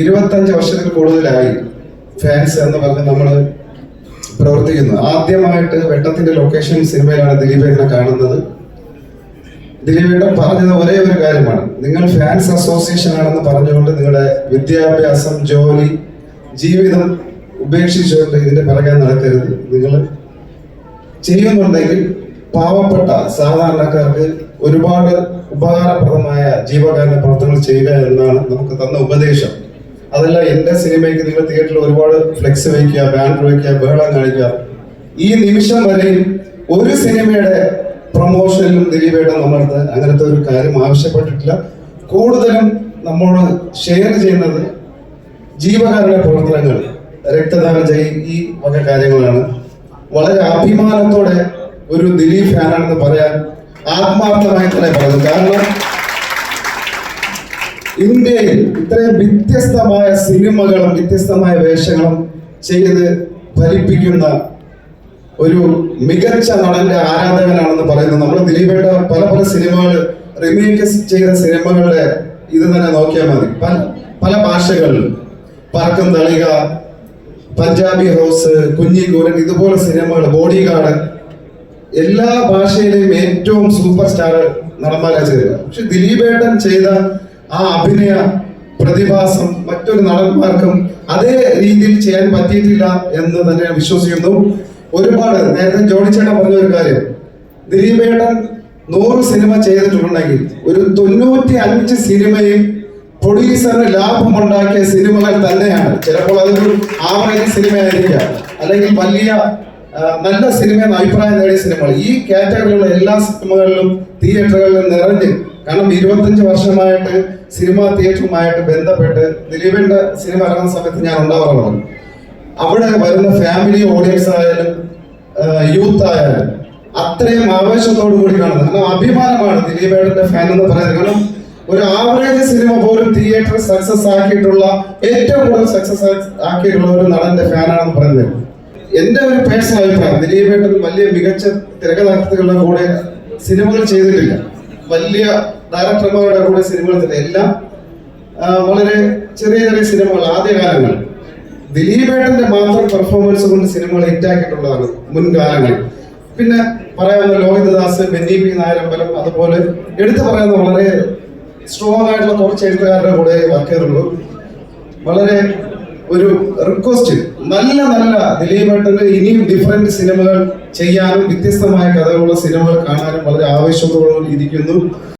ഇരുപത്തഞ്ച് വർഷത്തിൽ കൂടുതലായി ഫാൻസ് എന്ന് പറഞ്ഞ് നമ്മൾ പ്രവർത്തിക്കുന്നു. ആദ്യമായിട്ട് വെട്ടത്തിന്റെ ലൊക്കേഷൻ സിനിമയിലാണ് ദിലീപേനെ കാണുന്നത്. ദിലീപേട്ടൻ പറഞ്ഞത് ഒരേ ഒരു കാര്യമാണ്. നിങ്ങൾ ഫാൻസ് അസോസിയേഷൻ ആണെന്ന് പറഞ്ഞുകൊണ്ട് നിങ്ങളുടെ വിദ്യാഭ്യാസം ജോലി ജീവിതം ഉപേക്ഷിച്ചുകൊണ്ട് ഇതിന്റെ പിറകെ നടക്കരുത്. നിങ്ങൾ ചെയ്യുന്നുണ്ടെങ്കിൽ പാവപ്പെട്ട സാധാരണക്കാർക്ക് ഒരുപാട് ഉപകാരപ്രദമായ ജീവകാരുണ്യ പ്രവർത്തനങ്ങൾ ചെയ്യുക എന്നാണ് നമുക്ക് തന്ന ഉപദേശം. അതല്ല എന്റെ സിനിമയ്ക്ക് നിങ്ങൾ തിയേറ്ററിൽ ഒരുപാട് ഫ്ലെക്സ് വയ്ക്കുക ബാനർ വയ്ക്കുക ബഹളം കാണിക്കുക. ഈ നിമിഷം വരെയും ഒരു സിനിമയുടെ പ്രൊമോഷനിലും ദിലീപേട്ടൻ നമ്മളടുത്ത് അങ്ങനത്തെ ഒരു കാര്യം ആവശ്യപ്പെട്ടിട്ടില്ല. കൂടുതലും നമ്മോട് ഷെയർ ചെയ്യുന്നത് ജീവകാരുടെ പ്രവർത്തനങ്ങൾ രക്തദാനം ചെയ്യും ഈ വക കാര്യങ്ങളാണ്. വളരെ അഭിമാനത്തോടെ ഒരു ദിലീപ് ഫാനാണെന്ന് പറയാൻ ആത്മാർത്ഥമായി തന്നെ പറഞ്ഞു കാരണം ഇന്ത്യയിൽ ഇത്രയും വ്യത്യസ്തമായ സിനിമകളും വ്യത്യസ്തമായ വേഷങ്ങളും ചെയ്ത് ഫലിപ്പിക്കുന്ന ഒരു മികച്ച നടന്റെ ആരാധകനാണെന്ന് പറയുന്നത് നമ്മൾ ദിലീപേട്ട പല പല സിനിമകൾ റിമേക്ക് ചെയ്ത സിനിമകളുടെ ഇത് തന്നെ നോക്കിയാൽ മതി. പല പല ഭാഷകളിലും പറക്കും തളിക പഞ്ചാബി ഹൗസ് കുഞ്ഞിക്കൂരൻ ഇതുപോലെ സിനിമകൾ ബോഡി ഗാർഡ് എല്ലാ ഭാഷയിലെയും ഏറ്റവും സൂപ്പർ സ്റ്റാർ നടന്മാരാണ് ചെയ്തത്. പക്ഷെ ദിലീപേട്ടൻ ചെയ്ത ആ അഭിനയ പ്രതിഭാസം മറ്റൊരു നടന്മാർക്കും അതേ രീതിയിൽ ചെയ്യാൻ പറ്റിയിട്ടില്ല എന്ന് തന്നെ വിശ്വസിക്കുന്നു. ഒരുപാട് നേരത്തെ ജോണിച്ചേട്ടൻ പറഞ്ഞ ഒരു കാര്യം. ദിലീപേട്ടൻ നൂറ് സിനിമ ചെയ്തിട്ടുണ്ടെങ്കിൽ ഒരു തൊണ്ണൂറ്റി അഞ്ച് സിനിമയും പ്രൊഡ്യൂസറിന് ലാഭമുണ്ടാക്കിയ സിനിമകൾ തന്നെയാണ്. ചിലപ്പോൾ അതൊരു ആവറേജ് സിനിമയായിരിക്കാം. അല്ലെങ്കിൽ വലിയ നല്ല സിനിമയെന്ന് അഭിപ്രായം നേടിയ സിനിമകൾ. ഈ കാറ്റഗറിയിലുള്ള എല്ലാ സിനിമകളിലും തിയേറ്ററുകളിലും നിറഞ്ഞ് കാരണം ഇരുപത്തഞ്ച് വർഷമായിട്ട് സിനിമാ തിയേറ്ററുമായിട്ട് ബന്ധപ്പെട്ട് ദിലീപിന്റെ സിനിമ ഇറങ്ങുന്ന സമയത്ത് ഞാൻ ഉണ്ടാവാറുള്ളത്. അവിടെ വരുന്ന ഫാമിലി ഓഡിയൻസ് ആയാലും യൂത്ത് ആയാലും അത്രയും ആവേശത്തോടു കൂടി കാണുന്നത്. കാരണം അഭിമാനമാണ് ദിലീപേട്ടന്റെ ഫാൻ എന്ന് പറയുന്നത്. കാരണം ഒരു ആവറേജ് സിനിമ പോലും തിയേറ്റർ സക്സസ് ആക്കിയിട്ടുള്ള ഏറ്റവും കൂടുതൽ സക്സസ് ആക്കിയിട്ടുള്ള ഒരു നടന്റെ ഫാനാണെന്ന് പറയുന്നത്. എന്റെ ഒരു പേഴ്സണൽ അഭിപ്രായം ദിലീപേട്ടൻ വലിയ മികച്ച തിരക്കഥാർത്ഥികളുടെ കൂടെ സിനിമകൾ ചെയ്തിട്ടില്ല. വലിയ ഡയറക്ടർമാരുടെ കൂടെ സിനിമകൾ തന്നെ എല്ലാം വളരെ ചെറിയ ചെറിയ സിനിമകൾ ആദ്യകാലങ്ങൾ. ദിലീപേട്ടന്റെ മാത്രം പെർഫോമൻസ് കൊണ്ട് സിനിമകൾ ഹിറ്റാക്കിയിട്ടുള്ളതാണ് മുൻകാലങ്ങളിൽ. പിന്നെ പറയാവുന്ന ലോഹിതദാസ് ബെന്നി പി നായരമ്പലം അതുപോലെ എടുത്തു പറയുന്ന വളരെ സ്ട്രോങ് ആയിട്ടുള്ള കുറച്ച് എഴുത്തുകാരുടെ കൂടെ വർക്ക് ചെയ്തിട്ടുള്ളൂ. വളരെ ഒരു റിക്വസ്റ്റ് നല്ല നല്ല ദിലീപേട്ടന് ഇനിയും ഡിഫറെന്റ് സിനിമകൾ ചെയ്യാനും വ്യത്യസ്തമായ കഥകളുള്ള സിനിമകൾ കാണാനും വളരെ ആവേശത്തോടെ ഇരിക്കുന്നു.